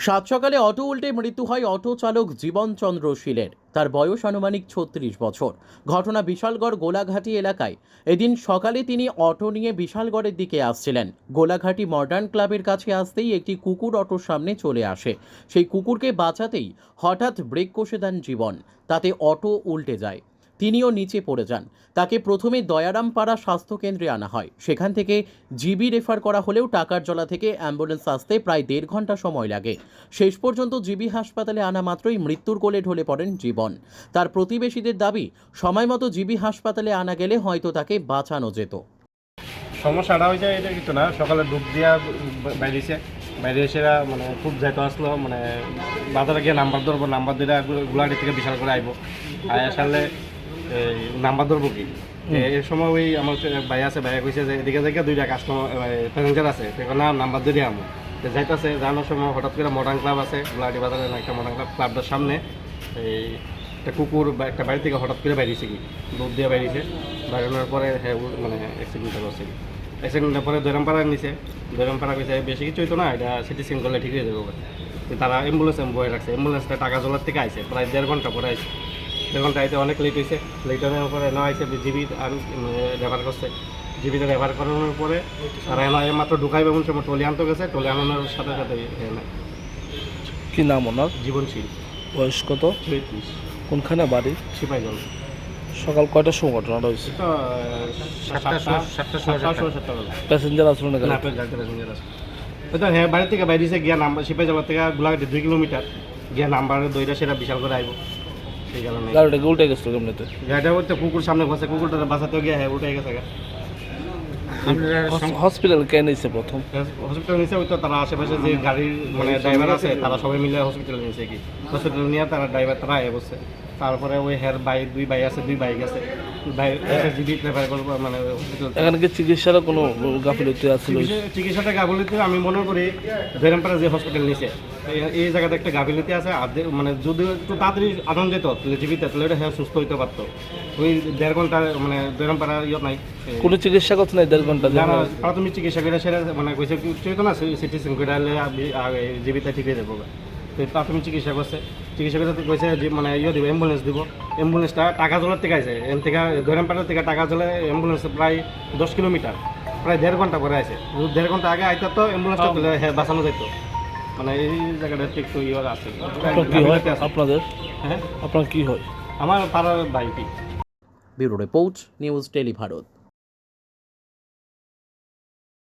সাত সকালে অটো উল্টে মৃত্যু হয় অটো চালক জীবনচন্দ্র শীলের। তার বয়স আনুমানিক ছত্রিশ বছর। ঘটনা বিশালগড় গোলাঘাটি এলাকায়। এদিন সকালে তিনি অটো নিয়ে বিশালগড়ের দিকে আসছিলেন। গোলাঘাটি মডার্ন ক্লাবের কাছে আসতেই একটি কুকুর অটোর সামনে চলে আসে। সেই কুকুরকে বাঁচাতেই হঠাৎ ব্রেক কষে দেন জীবন। তাতে অটো উল্টে যায়। তিনিও নিচে পড়ে যান। তাকে প্রথমে দয়ারামপাড়া স্বাস্থ্যকেন্দ্রে আনা হয়। সেখান থেকে জিবি রেফার করা হলেও টাকার জলা থেকে অ্যাম্বুলেন্স আসতে প্রায় দেড় ঘণ্টা সময় লাগে। শেষ পর্যন্ত জিবি হাসপাতালে আনা মাত্রই মৃত্যুর কোলে ঢলে পড়েন জীবন। তার প্রতিবেশীদের দাবি, সময় মতো জিবি হাসপাতালে আনা গেলে হয়তো তাকে বাঁচানো যেত। সমস্যাটা হয়েছে এটা না। সকালে ডুব দিয়া বাইরেছে। বাইরে মানে খুব যাইতে আসলো মানে বাজারে গিয়ে নাম্বার ধরবো, নাম্বার দিলে গুলাহাটি থেকে বিশাল করে আইবো। আয় আসলে নাম্বার ধরবো কি? এ- এই সময় ওই আমার ভাই আছে ভাইয়া কইছে যে এদিকে দুইটা কাস্টমার প্যাসেঞ্জার আছে। না নাম্বার আমো তো যাইতেছে জানার সময় হঠাৎ করে মডার্ন ক্লাব আছে গুলাহাটি বাজারে একটা মডার্ন ক্লাব ক্লাবটার সামনে। এই একটা কুকুর বা একটা বাড়ি থেকে হঠাৎ করে বাইরেছে কি? দুধ দিয়ে বাইরেছে। বাইরানোর পরে হ্যাঁ মানে অ্যাক্সিডেন্টটা করছে। কি অ্যাক্সিডেন্টের পরে দৈরামপাড়া নিছে। দৈরামপাড়া কইছে বেশি কিছু হইতো না এটা সিটি স্ক্যান করলে ঠিক হয়ে যাবে। তারা অ্যাম্বুলেন্স বয়ে রাখছে। অ্যাম্বুলেন্সটা টাকা জলার থেকে আইছে প্রায় দেড় ঘণ্টা পরে আইছে। দেড় ঘণ্টা আইতে অনেক লেট হয়েছে। লেট হওয়ার পরে না আইছে জিবি আর ব্যবহার করছে। জিবিতে ব্যবহার করানোর পরে তারা এনা মাত্র ঢুকাই এমন সময় টলি আনতে গেছে টলি আনানোর সাথে সাথে এনা কি নাম ওনার? জীবনশীল বয়স কত? চৌত্রিশ কোনখানে বাড়ি? জল সকাল কয়টার সময় ঘটনাটা হয়েছে প্যাসেঞ্জার আসলো না না প্যাসেঞ্জার আছে ওই তো হ্যাঁ বাড়ি থেকে বাইরেছে গিয়া নাম্বার সিপাহী জল থেকে গোলাঘাটে দুই কিলোমিটার। গিয়া নাম্বার দইটা সেটা বিশাল করে আইব। সেই কারণে গাড়িটাকে উল্টে গেছিল কেমনিতে গাড়িটা কুকুর সামনে বসে কুকুরটা বাঁচাতে গিয়ে হ্যাঁ উঠে গেছে হসপিটাল কে নিয়েছে প্রথম? হসপিটাল নিয়েছে ওই তো তারা আশেপাশে যে গাড়ির মানে ড্রাইভার আছে তারা সবাই মিলে হসপিটালে নিয়েছে কি। হসপিটাল নিয়ে তারা ড্রাইভার তারা আয় বসে। তারপরে ওই হের বাইক দুই বাইক আছে দুই বাইক আছে ভাই জিবি প্রেফার করব মানে এখানে কি চিকিৎসারও কোনো গাফিলতি আছে চিকিৎসা- চিকিৎসাটা গাফিলতি আমি মনে করি যে হসপিটাল নিচে এই- এই জায়গাতে একটা গাফিলতি আছে মানে যদি একটু তাড়াতাড়ি আনন্দ যেত তাহলে জীবিত তাহলে এটা হ্যাঁ সুস্থ হইতে পারতো। ওই দেড় ঘণ্টা মানে ইয়ে নাই। কোনো চিকিৎসা দেড় ঘণ্টা প্রাথমিক চিকিৎসা করে সেটা মানে কইছে কি না সিটি স্ক্যান করে আলে জীবিত ঠিক হয়ে যাব তো প্রাথমিক চিকিৎসা করছে। চিকিৎসা করে তো কইছে যে মানে ইয়ে দিব অ্যাম্বুলেন্স দিব। অ্যাম্বুলেন্সটা টাকা জলের থেকে আছে এন থেকে দৈরামপাড়ার থেকে টাকা জলে অ্যাম্বুলেন্স প্রায় দশ কিলোমিটার প্রায় দেড় ঘণ্টা পরে আছে দেড় ঘণ্টা আগে আইতো তো অ্যাম্বুলেন্সটা হ্যাঁ বাঁচানো যেত মানে এই জায়গাটা একটু ইয়ে আছে। কি হয়? আছে। আপনাদের? হ্যাঁ? আপনার কি হয়? আমার পাড়ার বাইকই bureau report news Tele Bharat.